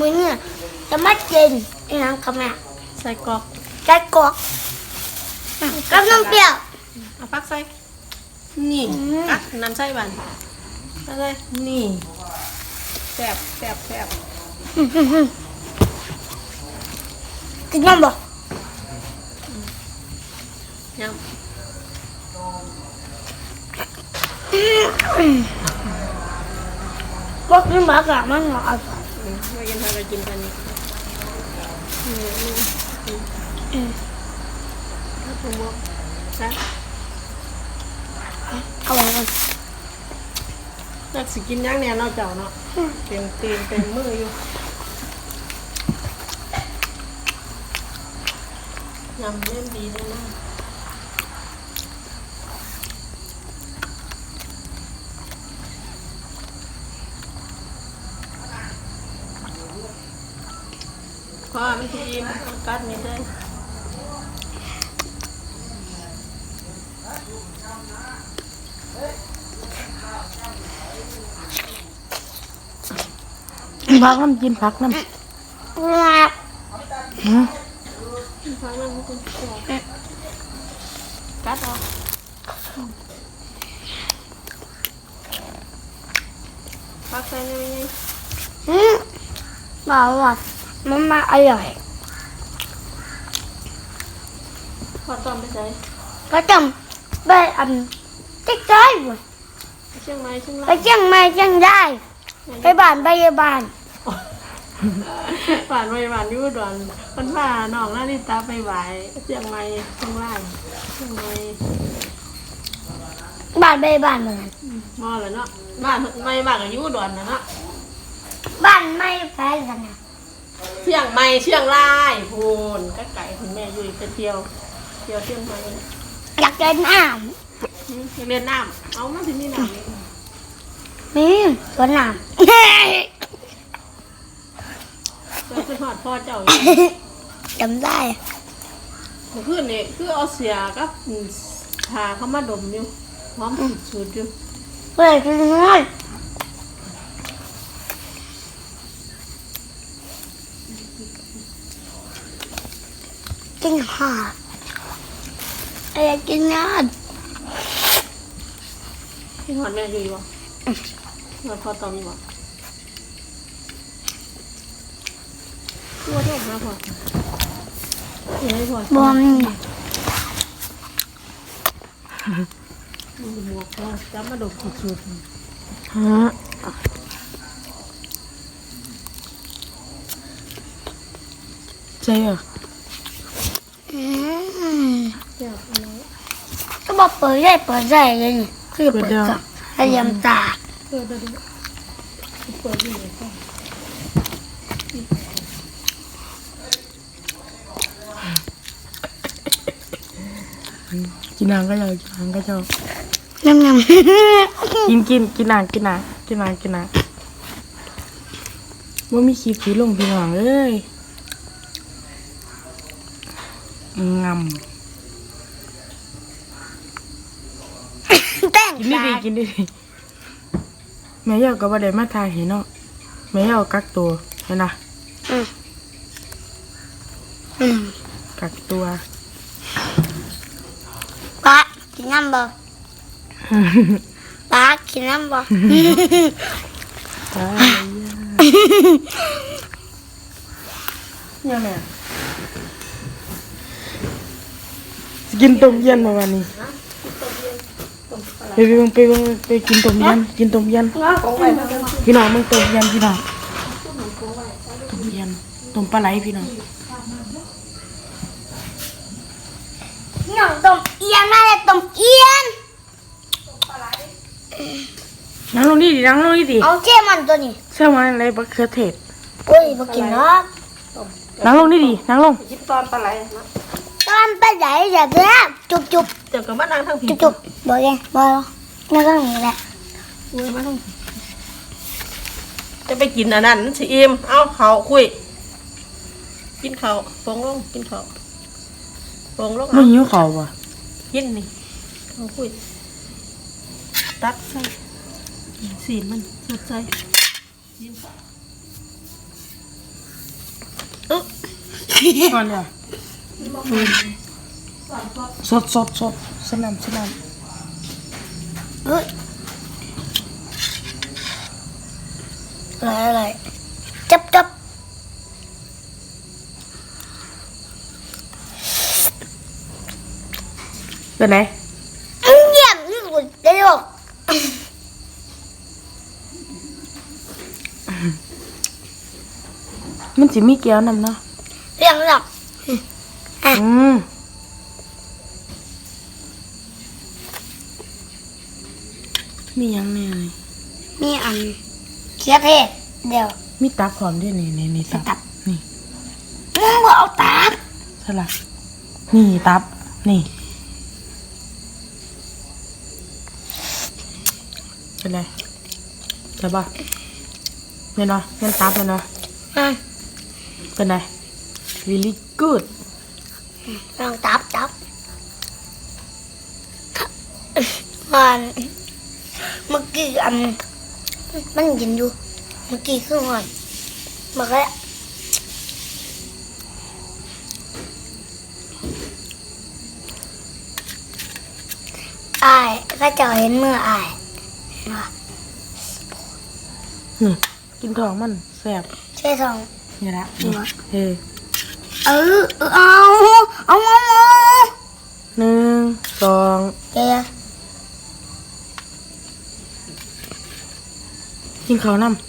มือเนี่ยจะมากินอีหยังกับแม่ใส่กรอกไก่กรอกอืมกับน้ำเปรี้ยว เอาพักใส่ นี่อืม อะน้ำใส่บันเอาเลยนี่แซ่บแซ่บแซ่บอืมอืมอืมกินน้ำบ่ยังบอกกินบักอะมันหวา นอืมว่ายังทำอะกินกันนี่อืมอืมอืมอืมแล้วผมบอกนะเอาไว้ก่อนนักสิกินย่างเนี่ยเนอกเจ้าเนาะเต็มตีนเต็มมืออยู่ยำเล่นดีด้วยนะ พอไม่ทีมเอากัดมีได้พักน้ำกินพักน้ำงับหืมฟังมันให้คุณกัดออกพักใส่ยังไงอืมบอกว่า มันมาอร่อยพอตอนไปใส่ก็จำไปอันติ๊กได้บ่เชียงใหม่เชียงไปรายเชียงใหม่เชียงได้ไปบ้านไปบ้านหวานไปหวานอยูดอนคนพาน้องนาริตาไปไหวเชียงใหม่เชียงรายเชียงใหม่บ้านไปบ้านเหมือนกันมอแล้วเนาะบ้านไม่บ้านกับยูดอนนะเนาะบ้านไม่แพ้กันนะ เชียงใหม่เชียงรายพูนก็ไก่คุณแม่อยู่ไปเที่ยว เที่ยวเชียงใหม่อยากเล่นน้อืมอยากเรียนน้ำเอามาที่นี่น้ำนี่ำนี่สวนน้ำ เจ้าคือหอดพ่อเจ้าอยู่ จำได้ เมื่อคืนนี่คือเอาเสียกับทาเข้ามาดมอยู่หอมสุดๆอยู่เพื่อนกินน้อย กินหอดอะไรกินน้ำพี่หอดแม่อยู่อยู่บ่หอดพ่อตอมอยู่บ่ตัวเท่าหาพ่อเฮ้ยพ่อบอมนี่มันหมวกพ่อจับมาดมสุดฮะใช่เหรอ ก็บอกเปิดได้เปิดได้เลยนี่คือเปิดกับพยายามตาเออเดี๋ยวๆเปิดอยู่เลยพ่อกินนางก็ยาวกินนางก็ยาวน้ำน้กินกินกินนางกินนางกินนางกินนางว่ามีคลิปสีลงพี่น้องเอ้ย งำำแป้งกินดีตาดีกินดีดีแม่ยาวก็บ่ได้มาทายเห็นเนาะแม่ยาวกักตัวเห็นนะอืมอืมกักตัวปะกินน้ำบ่ปะกินน้ำบ่ตายยังไง กินต้มเย็นมาวันนี้ไปไปไปไปไปกินต้มเย็นกินต้มเย็นของไว้มาเด้อพี่น้องมึงต้มเย็นพี่น้องต้มเย็นต้มปลาไหลพี่น้องน้องต้มเอียนมาเลยต้มเอียนนั่งลงนี่ดินั่งลงนี่ดิเอาเจ้มันตัวนี้เชื่อมันอะไรบักเขือเทศโอ้ยบ่กินเนาะนั่งลงนี่ดินั่งลงยิบตอนปลาไหลเนาะ ตอนไปไหนแบบนี้จุบจุบเดี๋ยวก็มานั่งทางผีจุบจุบบ่ยังบ่นั่นก็นี่แหละอุ้ยมาทางผีจะไปกินอันนั้นสิอิ่มเอาเขาคุย กินเขาฟงลงกินเขาฟงลงไม่เอาหิวเขาวป่ะกินนี่เขาคุยตักใส่สีมันสดใสกินก่อนเลย สดสดสดสนามสนามเฮ้ยอะไรอะไรจับจับเป็นไงอื้อเยี่ยมที่สุดในโลกมันสิมีแก้วนำเนาะเรื่องหลับ อืมมีหยังแน่เลยมีอันเคียเทศเดี๋ยว มีตับพร้อมด้วยนี่นี่นี่ตับตับ นี่มึงบอกเอาตาบใช่ละนี่ตับ นี่เป็นไรใช่ปะเนี่ยเนาะเงินตับเลยเนาะอะเป็นไร really good ลองตับตับมันเมื่อกี้อันมันยินอยู่เมื่อกี้คือมันมาแค่อายก็จะเห็นมืออายเห็นปะนี่กินทองมันแซ่บใช่ทองนี่ละนี่วะเออ เออเออเอาเอา เอาเอาหนึ่งสองเดี๋ยวกินข้าวน้ำ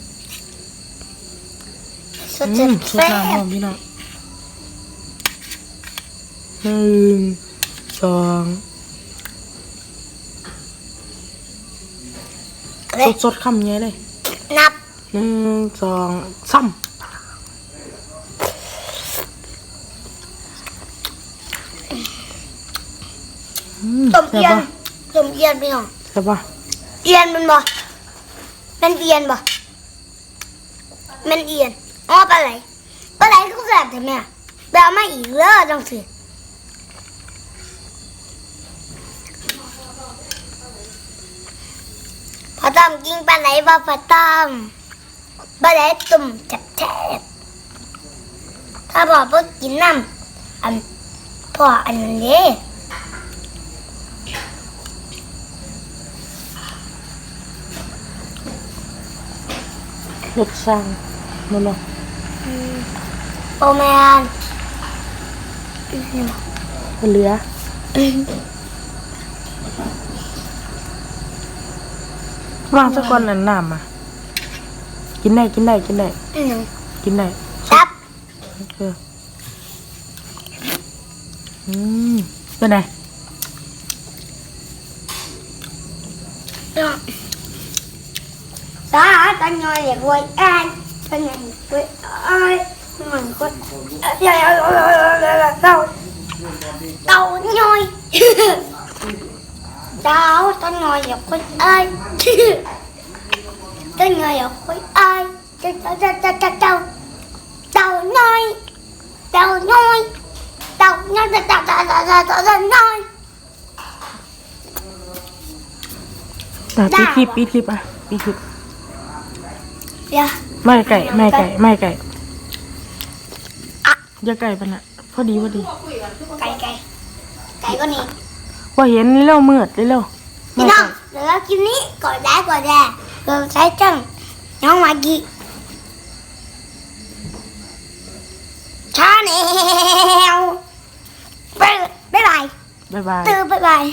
สุดอืจะมสดแซ่น้ำหบอมพี่น้องหนึ่งสองเลสยดสดๆคำเงี้ยเลย นับหนึ่งสองสามอื มต้มแซ่เอียบนปะต้มเอียนพี่น้องแซ่บปะเอียนมันบ่มันเอียนบ่มันเอียนอ๋อปลาไหลปลาไหลก็แซ่บใช่ไหมไปเอามาอีกเลยจังสิพอต้มกินปลาไหลบ่พอต้มปลาไหลตุ่มแฉบๆถ้าบอกว่ากินน้ำอันพ่ออันนั้ นเด้รสช่างนั่นเนาะโอแมนมันเหลือวางสักก้อนอันน้ำมากินได้กินได้กินได้อืมกินได้ครับเอออืมเป็นไง ตาตาหน่อยอยากไว้แอนตาหน่อยไว้ไอ้เหมือนคนใหญ่เต่าเต่าหน่อยเต่าตาหน่อยอยากไว้ไอ้ตาหน่อยอยากไว้ไอ้เต่าเต่าเต่าเต่าเต่าเต่าหน่อยเต่าหน่อยเต่าหน่อยเต่าเต่าเต่าเต่าเต่าเต่าหน่อย อ่ะ ได้ ปีคลิปปีคลิปอ่ะปีคลิป เดี๋ยวไม่ไก่ไม่ไก่ไม่ไก่อะอย่าไก่ปะนะพอดีพอดีไก่ไก่ไก่ก็นี่ว่าเห็นเร็วมืดเร็วไม่พี่น้อไก่งเดี๋ยวเราคลิปนี้กดได้กดแด่เราใช้จังน้องมากีชาแนลไปบ๊ายบายบ๊ายบายตื่นบ๊ายบาย